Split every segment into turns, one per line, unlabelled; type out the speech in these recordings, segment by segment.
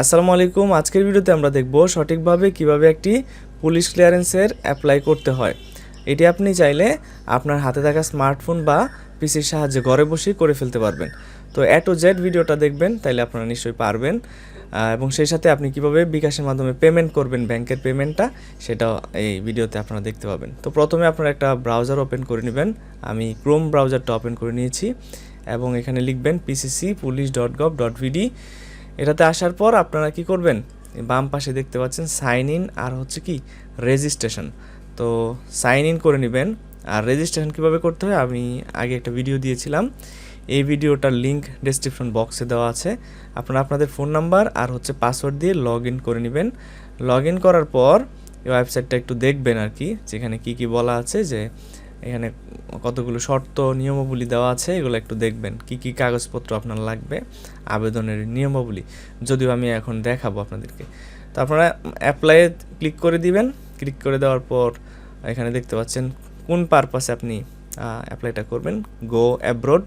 আসসালামু আলাইকুম। আজকের ভিডিওতে আমরা দেখব সঠিকভাবে কীভাবে একটি পুলিশ ক্লিয়ারেন্সের অ্যাপ্লাই করতে হয়। এটি আপনি চাইলে আপনার হাতে থাকা স্মার্টফোন বা পিসির সাহায্যে ঘরে বসেই করে ফেলতে পারবেন। তো এ টু জেড ভিডিওটা দেখবেন, তাইলে আপনারা নিশ্চয়ই পারবেন। এবং সেই সাথে আপনি কীভাবে বিকাশের মাধ্যমে পেমেন্ট করবেন, ব্যাংকের পেমেন্টটা সেটাও এই ভিডিওতে আপনারা দেখতে পাবেন। তো প্রথমে আপনারা একটা ব্রাউজার ওপেন করে নেবেন। আমি ক্রোম ব্রাউজারটা ওপেন করে নিয়েছি এবং এখানে লিখবেন PCC police dot gov dot BD এটাতে আসার পর আপনারা কি করবেন? বাম পাশে দেখতে পাচ্ছেন সাইন ইন আর হচ্ছে কি রেজিস্ট্রেশন। তো সাইন ইন করে নেবেন আর রেজিস্ট্রেশন কীভাবে করতে হয় আমি আগে একটা ভিডিও দিয়েছিলাম। এই ভিডিওটার লিংক ডেসক্রিপশন বক্সে দেওয়া আছে। আপনারা আপনাদের ফোন নাম্বার আর হচ্ছে পাসওয়ার্ড দিয়ে লগ ইন করে নেবেন। লগ ইন করার পর এই ওয়েবসাইটটা একটু দেখবেন আর কি, যেখানে কি কি বলা আছে যে এখানে কতগুলো শর্ত, নিয়মাবলী দেওয়া আছে, এগুলো একটু দেখবেন। কি কি কাগজপত্র আপনার লাগবে, আবেদনের নিয়মাবলী, যদিও আমি এখন দেখাবো আপনাদেরকে। তো আপনারা অ্যাপ্লাইয়ে ক্লিক করে দিবেন। ক্লিক করে দেওয়ার পর এখানে দেখতে পাচ্ছেন কোন পারপাসে আপনি অ্যাপ্লাইটা করবেন। গো অ্যাব্রোড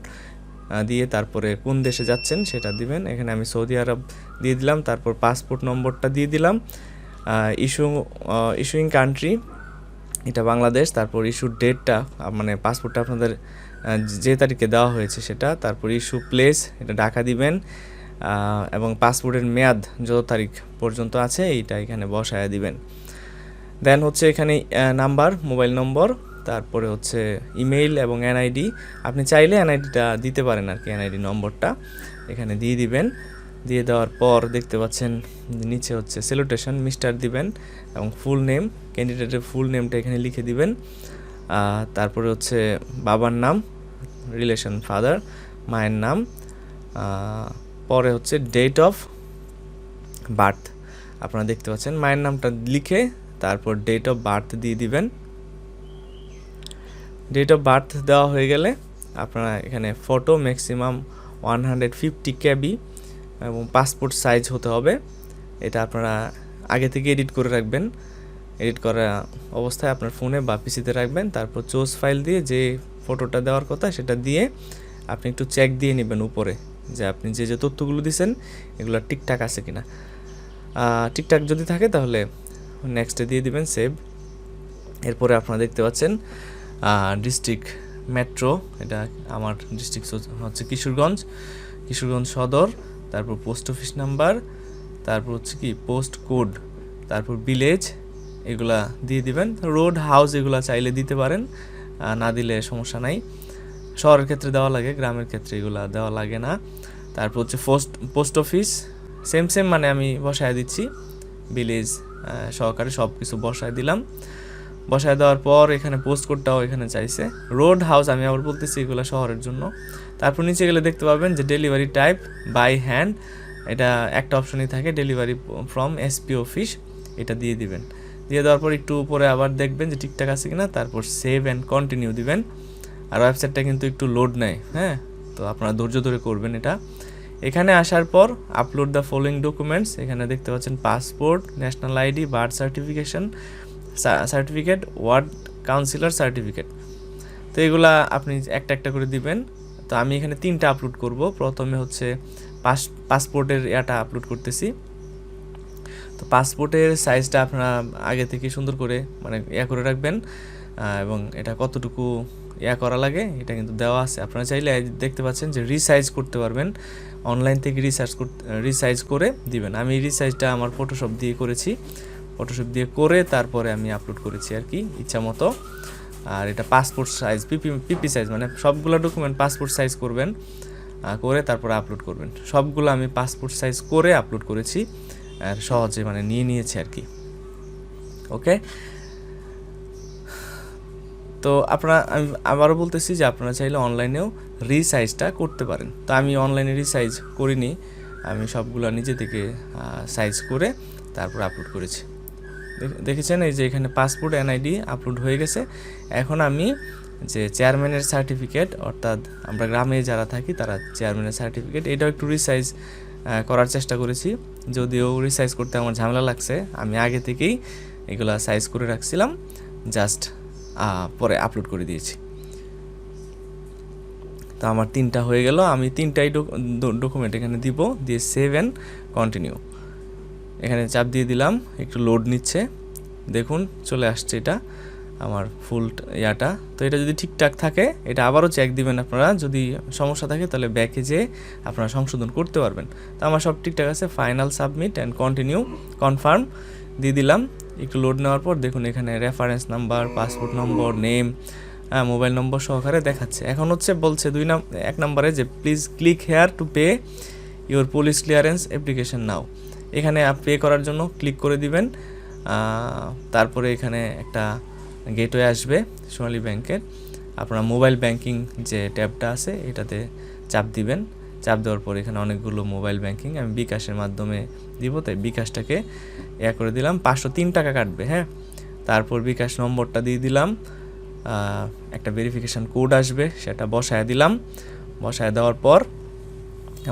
দিয়ে তারপরে কোন দেশে যাচ্ছেন সেটা দিবেন। এখানে আমি সৌদি আরব দিয়ে দিলাম, তারপর পাসপোর্ট নম্বরটা দিয়ে দিলাম। ইস্যু ইস্যুইং কান্ট্রি এটা বাংলাদেশ, তারপর ইস্যুর ডেটটা মানে পাসপোর্টটা আপনাদের যে তারিখে দেওয়া হয়েছে সেটা, তারপর ইস্যু প্লেস এটা ঢাকা দিবেন এবং পাসপোর্টের মেয়াদ যত তারিখ পর্যন্ত আছে, এইটা এখানে বসায় দিবেন। দেন হচ্ছে এখানে নাম্বার মোবাইল নম্বর তারপরে হচ্ছে ইমেইল এবং এনআইডি আপনি চাইলে এনআইডিটা দিতে পারেন আর কি এনআইডি নম্বরটা এখানে দিয়ে দিবেন। দিয়ে দেওয়ার পর দেখতে পাচ্ছেন নিচে হচ্ছে সেলুটেশন মিস্টার দিবেন এবং ফুল নেম ক্যান্ডিডেটের ফুল নেমটা এখানে লিখে দিবেন। তারপরে হচ্ছে বাবার নাম রিলেশন ফাদার মায়ের নাম পরে হচ্ছে ডেট অফ বার্থ আপনারা দেখতে পাচ্ছেন মায়ের নামটা লিখে তারপর ডেট অফ বার্থ দিয়ে দিবেন। ডেট অফ বার্থ দেওয়া হয়ে গেলে আপনারা এখানে photo maximum one hundred fifty KB এবং পাসপোর্ট সাইজ হতে হবে। এটা আপনারা আগে থেকে এডিট করে রাখবেন। এডিট করা অবস্থায় আপনার ফোনে বা পিসিতে রাখবেন। তারপর চোজ ফাইল দিয়ে যে ফটোটা দেওয়ার কথা সেটা দিয়ে আপনি একটু চেক দিয়ে নেবেন উপরে যে আপনি যে যে তথ্যগুলো দিছেন, এগুলো ঠিকঠাক আছে কিনা। ঠিকঠাক যদি থাকে তাহলে নেক্সটে দিয়ে দিবেন সেভ এরপরে আপনারা দেখতে পাচ্ছেন ডিস্ট্রিক্ট মেট্রো এটা আমার ডিস্ট্রিক্ট হচ্ছে কিশোরগঞ্জ। কিশোরগঞ্জ সদর। তারপর পোস্ট অফিস নাম্বার তারপর হচ্ছে কি পোস্ট কোড তারপর ভিলেজ এগুলা দিয়ে দিবেন। রোড হাউস এগুলা চাইলে দিতে পারেন না দিলে সমস্যা নাই। শহরের ক্ষেত্রে দেওয়া লাগে, গ্রামের ক্ষেত্রে এগুলা দেওয়া লাগে না। তারপর হচ্ছে post post office same same মানে আমি বসায় দিচ্ছি। ভিলেজ সহকারে সব কিছু বসায় দিলাম। বসায় দেওয়ার পর এখানে পোস্ট কোডটাও এখানে চাইছে। রোড হাউস আমি আবার বলতেছি এগুলো শহরের জন্য। তারপর নিচে গেলে দেখতে পাবেন যে ডেলিভারি টাইপ বাই হ্যান্ড এটা একটা অপশনই থাকে ডেলিভারি ফ্রম এসপি অফিস এটা দিয়ে দিবেন। দিয়ে দেওয়ার পর একটু উপরে আবার দেখবেন যে ঠিকঠাক আছে কিনা, তারপর সেভ অ্যান্ড কন্টিনিউ দিবেন। আর ওয়েবসাইটটা কিন্তু একটু লোড নেয় হ্যাঁ? তো আপনারা ধৈর্য ধরে করবেন এটা। এখানে আসার পর আপলোড দ্য ফলোয়িং ডকুমেন্টস এখানে দেখতে পাচ্ছেন passport national ID birth certification certificate ward councillor certificate তো এগুলা আপনি একটা একটা করে দিবেন। তো আমি এখানে তিনটা আপলোড করব। প্রথমে হচ্ছে পাস পাসপোর্টের ইয়াটা আপলোড করতেছি। তো পাসপোর্টের সাইজটা আপনারা আগে থেকে সুন্দর করে মানে ইয়া করে রাখবেন। এবং এটা কতটুকু ইয়া করা লাগে, এটা কিন্তু দেওয়া আছে। আপনারা চাইলে দেখতে পাচ্ছেন যে রিসাইজ করতে পারবেন। অনলাইন থেকে রিসার্চ করতে রিসাইজ করে দিবেন। আমি রিসাইজটা আমার ফটোশপ দিয়ে করেছি। ফটোশপ দিয়ে করে তারপরে আমি আপলোড করেছি আর কি, ইচ্ছা মতো। আর এটা passport size PP PP size মানে সবগুলো ডকুমেন্ট পাসপোর্ট সাইজ করবেন করে তারপরে আপলোড করবেন। সবগুলো আমি পাসপোর্ট সাইজ করে আপলোড করেছি, আর সহজে মানে নিয়ে নিয়েছি আর কি। ওকে তো আপনারা, আমি আবারও বলতেছি যে আপনারা চাইলে অনলাইনেও রিসাইজটা করতে পারেন। তো আমি অনলাইনে রিসাইজ করিনি, আমি সবগুলো নিজে থেকে সাইজ করে তারপর আপলোড করেছি। দেখেছেন? এই যে এখানে পাসপোর্ট এনআইডি আপলোড হয়ে গেছে। এখন আমি যে চেয়ারম্যানের সার্টিফিকেট অর্থাৎ আমরা গ্রামে যারা থাকি, তারা চেয়ারম্যানের সার্টিফিকেট এটাও একটু রিসাইজ করার চেষ্টা করেছি। যদিও রিসাইজ করতে আমার ঝামেলা লাগছে, আমি আগে থেকেই এগুলা সাইজ করে রাখছিলাম। জাস্ট পরে আপলোড করে দিয়েছি। তো আমার তিনটা হয়ে গেল। আমি তিনটাই ডকুমেন্ট এখানে দিব, দিয়ে সেভ অ্যান্ড কন্টিনিউ এখানে চাপ দিয়ে দিলাম, একটু লোড নিচ্ছে। দেখুন, চলে আসছে এটা, আমার ফুল ইয়াটা। তো এটা যদি ঠিকঠাক থাকে, এটা আবারও চেক দিবেন আপনারা। যদি সমস্যা থাকে, তাহলে ব্যাকে যেয়ে আপনারা সংশোধন করতে পারবেন। তো আমার সব ঠিকঠাক আছে final submit and continue confirm দিয়ে দিলাম। একটু লোড নেওয়ার পর দেখুন এখানে reference number passport number name হ্যাঁ মোবাইল নম্বর সহকারে দেখাচ্ছে। এখন হচ্ছে বলছে দুই নাম, এক নম্বরে যে please click here to pay your police clearance application now এখানে পে করার জন্য ক্লিক করে দিবেন। তারপরে এখানে একটা গেটওয়ে আসবে সোনালী ব্যাংকের। আপনার মোবাইল ব্যাংকিং যে ট্যাবটা আছে, এটাতে চাপ দিবেন। চাপ দেওয়ার পর এখানে অনেকগুলো মোবাইল ব্যাংকিং আমি বিকাশের মাধ্যমে দিব, তাই বিকাশটাকে ইয়া করে দিলাম। পাঁচশো তিন টাকা কাটবে হ্যাঁ? তারপর বিকাশ নম্বরটা দিয়ে দিলাম। একটা ভেরিফিকেশান কোড আসবে, সেটা বসায় দিলাম। বসায় দেওয়ার পর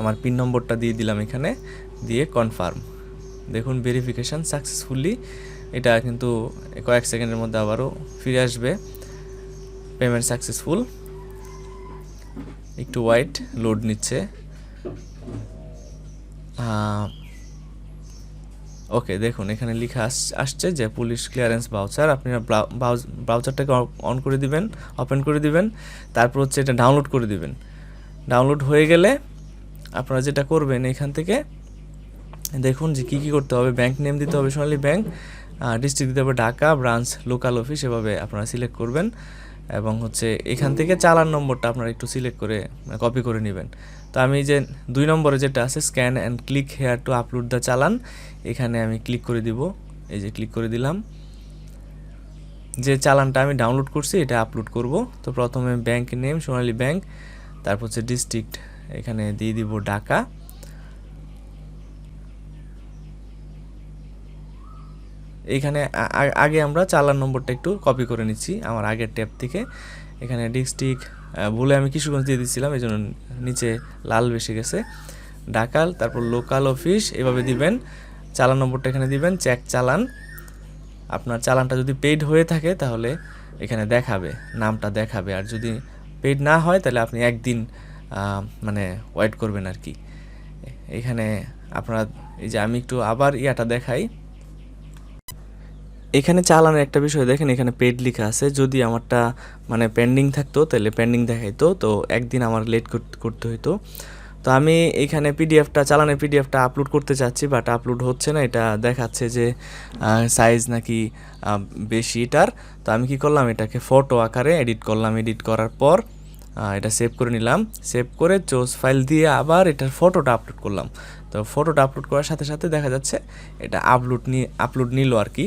আমার পিন নম্বরটা দিয়ে দিলাম এখানে। দিয়ে কনফার্ম দেখুন ভেরিফিকেশান সাকসেসফুলি এটা কিন্তু কয়েক সেকেন্ডের মধ্যে আবারও ফিরে আসবে। পেমেন্ট সাকসেসফুল একটু ওয়াইট লোড নিচ্ছে। ওকে দেখুন, এখানে লেখা আস- আসছে যে পুলিশ ক্লিয়ারেন্স বাউচার আপনারা ব্রাউজারটাকে অন করে দিবেন ওপেন করে দিবেন। তারপর হচ্ছে এটা ডাউনলোড করে দিবেন। ডাউনলোড হয়ে গেলে আপনারা যেটা করবেন এখান থেকে দেখুন যে কী কী করতে হবে ব্যাংক নেম দিতে হবে সোনালী ব্যাংক ডিস্ট্রিক্ট দিতে হবে ঢাকা ব্রাঞ্চ লোকাল অফিস এভাবে আপনারা সিলেক্ট করবেন এবং হচ্ছে এখান থেকে চালান নম্বরটা আপনারা একটু সিলেক্ট করে কপি করে নেবেন। তো আমি যে দুই নম্বরে যেটা আছে scan and click here to upload the challan, এখানে আমি ক্লিক করে দিব, এই যে ক্লিক করে দিলাম। যে চালানটা আমি ডাউনলোড করছি, এটা আপলোড করব। তো প্রথমে ব্যাংক নেম সোনালী ব্যাংক তারপর হচ্ছে ডিস্ট্রিক্ট এখানে দিয়ে দিব ঢাকা। আ- আগে আমরা চালান নম্বরটা একটু কপি করে নিচ্ছি আমার আগের ট্যাব থেকে। এখানে ডিস্ট্রিক্ট বলে আমি কিশোরগঞ্জ দিয়ে দিচ্ছিলাম এই জন্য নিচে লাল বেশি গেছে। ডাকাল, তারপর লোকাল অফিস এভাবে দিবেন। চালান নম্বরটা এখানে দিবেন চেক চালান। আপনার চালানটা যদি পেইড হয়ে থাকে তাহলে এখানে দেখাবে, নামটা দেখাবে। আর যদি পেইড না হয় তাহলে আপনি একদিন মানে ওয়েট করবেন আর কি। এখানে আপনারা, এই যে আমি একটু আবার ইয়াটা দেখাই। এখানে চালানোর একটা বিষয়, দেখেন এখানে পেড লেখা আছে, যদি আমারটা মানে পেন্ডিং থাকতো, তাহলে পেন্ডিং দেখাইতো, তো একদিন আমার লেট করতে হইতো। তো আমি এখানে পিডিএফটা চালানের পিডিএফটা আপলোড করতে চাচ্ছি বাট আপলোড হচ্ছে না, এটা দেখাচ্ছে যে সাইজ নাকি বেশি এটার। তো আমি কি করলাম, এটাকে ফটো আকারে এডিট করলাম এডিট করার পর এটা সেভ করে নিলাম। সেভ করে চোজ ফাইল দিয়ে আবার এটার ফটোটা আপলোড করলাম। তো ফটোটা আপলোড করার সাথে সাথে দেখা যাচ্ছে, এটা আপলোড নিয়ে আপলোড নিল আর কি।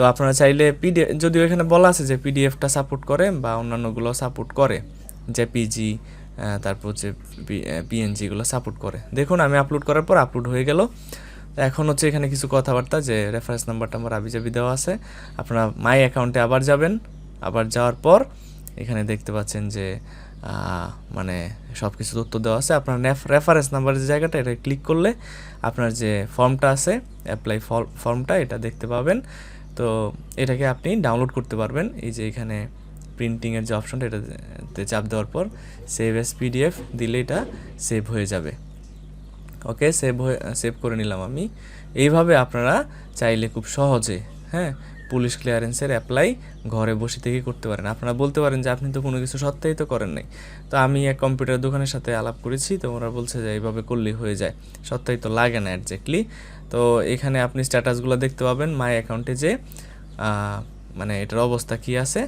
তো আপনারা চাইলে পিডিএফ যদিও এখানে বলা আছে যে পিডিএফটা সাপোর্ট করে বা অন্যান্যগুলো সাপোর্ট করে, যে পিজি তারপর হচ্ছে পিএনজিগুলো সাপোর্ট করে। দেখুন, আমি আপলোড করার পর আপলোড হয়ে গেল। এখন হচ্ছে এখানে কিছু কথাবার্তা যে রেফারেন্স নাম্বারটা আমার আবিজাবি দেওয়া আছে। আপনারা মাই অ্যাকাউন্টে আবার যাবেন। আবার যাওয়ার পর এখানে দেখতে পাচ্ছেন যে মানে সব কিছু তথ্য দেওয়া আছে। আপনার রেফারেন্স নাম্বারের যে জায়গাটা, এটা ক্লিক করলে আপনার যে ফর্মটা আছে অ্যাপ্লাই ফর্মটা এটা দেখতে পাবেন। তো এটাকে আপনি ডাউনলোড করতে পারবেন। এই যে এখানে প্রিন্টিংয়ের যে অপশনটা এটাতে চাপ দেওয়ার পর সেভ এস পিডিএফ দিলে এটা সেভ হয়ে যাবে। ওকে সেভ হয়ে সেভ করে নিলাম আমি। এইভাবে আপনারা চাইলে খুব সহজে হ্যাঁ পুলিশ ক্লিয়ারেন্সের অ্যাপ্লাই ঘরে বসে থেকে করতে পারেন। আপনারা বলতে পারেন যে, আপনি তো কোনো কিছু সত্ত্বেই তো করেন নাই। তো আমি এক কম্পিউটার দোকানের সাথে আলাপ করেছি, তো ওরা বলছে যে, এইভাবে করলেই হয়ে যায়। সত্ত্বেই তো লাগে না একজ্যাক্টলি তো এখানে আপনি স্ট্যাটাসগুলো দেখতে পাবেন মাই অ্যাকাউন্টে যে মানে এটার অবস্থা কি আছে,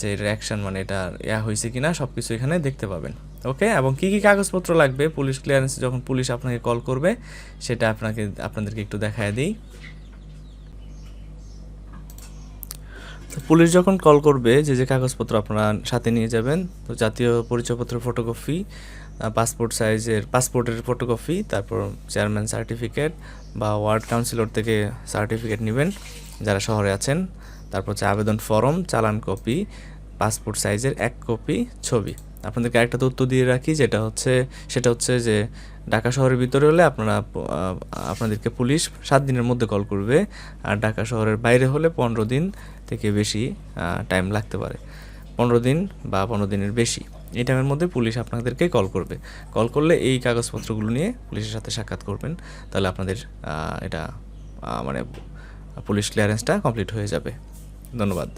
যে এটার অ্যাকশন মানে এটা ইয়া হয়েছে কিনা সব কিছু এখানে দেখতে পাবেন। ওকে? এবং কি কী কাগজপত্র লাগবে? পুলিশ ক্লিয়ারেন্স যখন পুলিশ আপনাকে কল করবে, সেটা আপনাকে, আপনাদেরকে একটু দেখায় দিই। তো পুলিশ যখন কল করবে, যে যে কাগজপত্র আপনারা সাথে নিয়ে যাবেন, তো জাতীয় পরিচয়পত্র ফটোকপি পাসপোর্ট সাইজের পাসপোর্টের ফটোকপি তারপর চেয়ারম্যান সার্টিফিকেট বা ওয়ার্ড কাউন্সিলর থেকে সার্টিফিকেট নেবেন, যারা শহরে আছেন। তারপর হচ্ছে আবেদন ফরম চালান কপি পাসপোর্ট সাইজের এক কপি ছবি। আপনাদেরকে আরেকটা তথ্য দিয়ে রাখি, যেটা হচ্ছে, সেটা হচ্ছে যে ঢাকা শহরের ভিতরে হলে আপনারা আপনাদেরকে পুলিশ সাত দিনের মধ্যে কল করবে, আর ঢাকা শহরের বাইরে হলে পনেরো দিন থেকে বেশি টাইম লাগতে পারে। পনেরো দিন বা পনেরো দিনের বেশি, এই টাইমের মধ্যে পুলিশ আপনাদেরকে কল করবে। কল করলে এই কাগজপত্রগুলো নিয়ে পুলিশের সাথে সাক্ষাৎ করবেন, তাহলে আপনাদের এটা মানে পুলিশ ক্লিয়ারেন্সটা কমপ্লিট হয়ে যাবে। ধন্যবাদ।